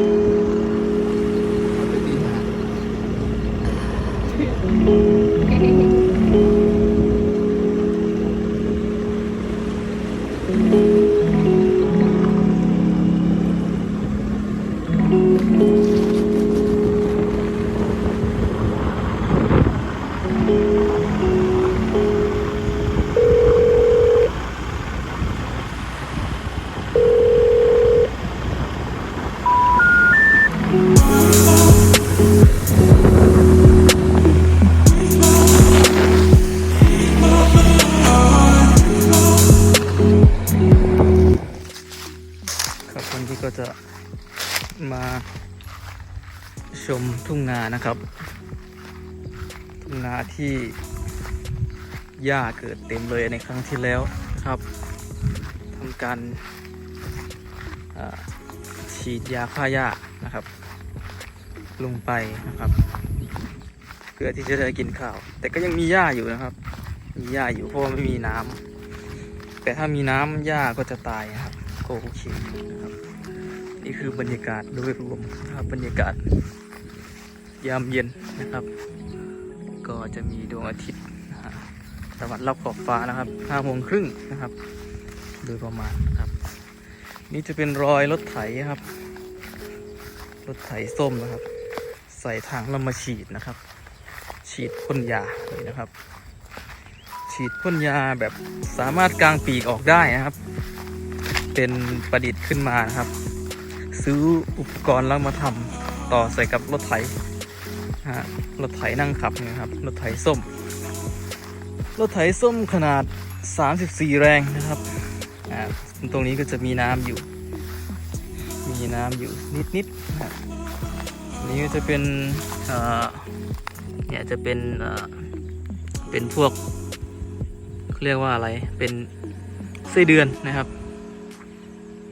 เครับวันนี้ก็จะมาชมทุ่งนานะครับ ทุ่งนาที่หญ้าเกิดเต็มเลยในครั้งที่แล้วนะครับทำการฉีดยาฆ่าหญ้านะครับ ลงไปนะครับเพื่อที่จะได้กินข้าว แต่ก็ยังมีหญ้าอยู่นะครับ มีหญ้าอยู่เพราะไม่มีน้ำแต่ถ้ามีน้ำหญ้าก็จะตายครับก็โอเคนะครับ นี่คือบรรยากาศโดยรวมนะครับบรรยากาศ ยามเย็นนะครับ ก็จะมีดวงอาทิตย์นะฮะตะวันรับขอบฟ้านะครับห้าโมงครึ่งนะครับ โดยประมาณนะครับ นี่จะเป็นรอยรถไถครับ รถไถส้มนะครับ ใส่ถังแล้วมาฉีดนะครับ ฉีดพ่นยาเลยนะครับ ฉีดพ่นยาแบบสามารถกางปีกออกได้นะครับ เป็นประดิษฐ์ขึ้นมานะครับ ซื้ออุปกรณ์แล้วมาทำต่อใส่กับรถไถฮะรถไถนั่งขับนะครับรถไถส้ม รถไถส้มขนาด 34 แรงนะครับอ่าตรงนี้ก็จะมีน้ำอยู่ มีน้ำอยู่นิดๆนะฮะอันนี้ก็จะเป็นเนี่ยจะเป็นเอ่อเป็นพวกเขาเรียกว่าอะไรเป็นไส้เดือนนะครับ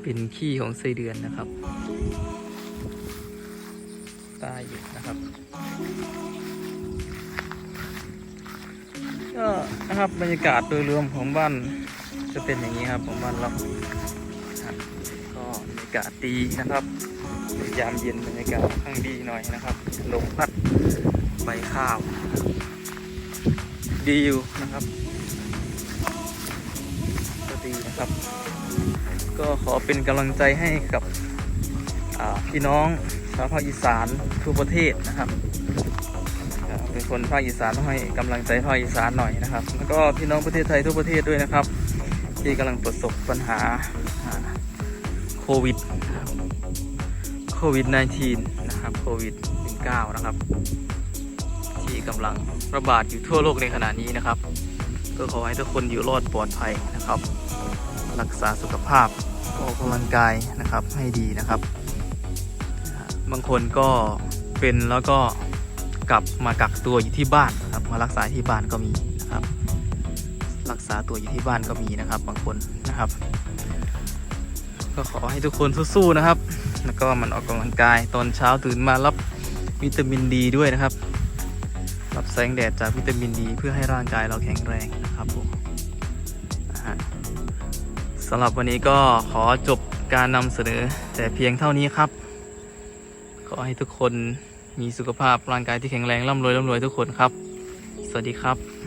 เป็นขี้ของไส้เดือนนะครับ ตายอยู่นะครับ ก็นะครับบรรยากาศโดยรวมของบ้านจะเป็นอย่างนี้ครับของบ้านเราก็บรรยากาศดีนะครับยามเย็นบรรยากาศค่อนข้างดีหน่อยนะครับลมพัดใบข้าว ดีอยู่นะครับ ก็ดีนะครับ ก็ขอเป็นกำลังใจให้กับ พี่น้องชาวภาคอีสานทั่วประเทศนะครับเป็นคนภาคอีสานต้องให้กำลังใจภาคอีสานหน่อยนะครับ แล้วก็พี่น้องประเทศไทยทั่วประเทศด้วยนะครับ ที่กำลังประสบปัญหาโควิดโควิด -19 นะครับโควิด 19 นะครับ ที่กำลังระบาดอยู่ทั่วโลกในขณะนี้นะครับ ก็ขอให้ทุกคนอยู่รอดปลอดภัยนะครับ รักษาสุขภาพออกกำลังกายนะครับให้ดีนะครับ บางคนก็เป็นแล้วก็กลับมากักตัวอยู่ที่บ้านนะครับ มารักษาที่บ้านก็มีนะครับ รักษาตัวอยู่ที่บ้านก็มีนะครับ บางคนนะครับ ก็ขอให้ทุกคนสู้ๆนะครับ แล้วก็มันออกกำลังกายตอนเช้าตื่นมารับวิตามินดีด้วยนะครับ รับแสงแดดจากวิตามินดี เพื่อให้ร่างกายเราแข็งแรงนะครับผมสำหรับวันนี้ก็ขอจบการนำเสนอแต่เพียงเท่านี้ครับ ขอให้ทุกคนมีสุขภาพร่างกายที่แข็งแรงร่ำรวยร่ำรวยทุกคนครับ สวัสดีครับ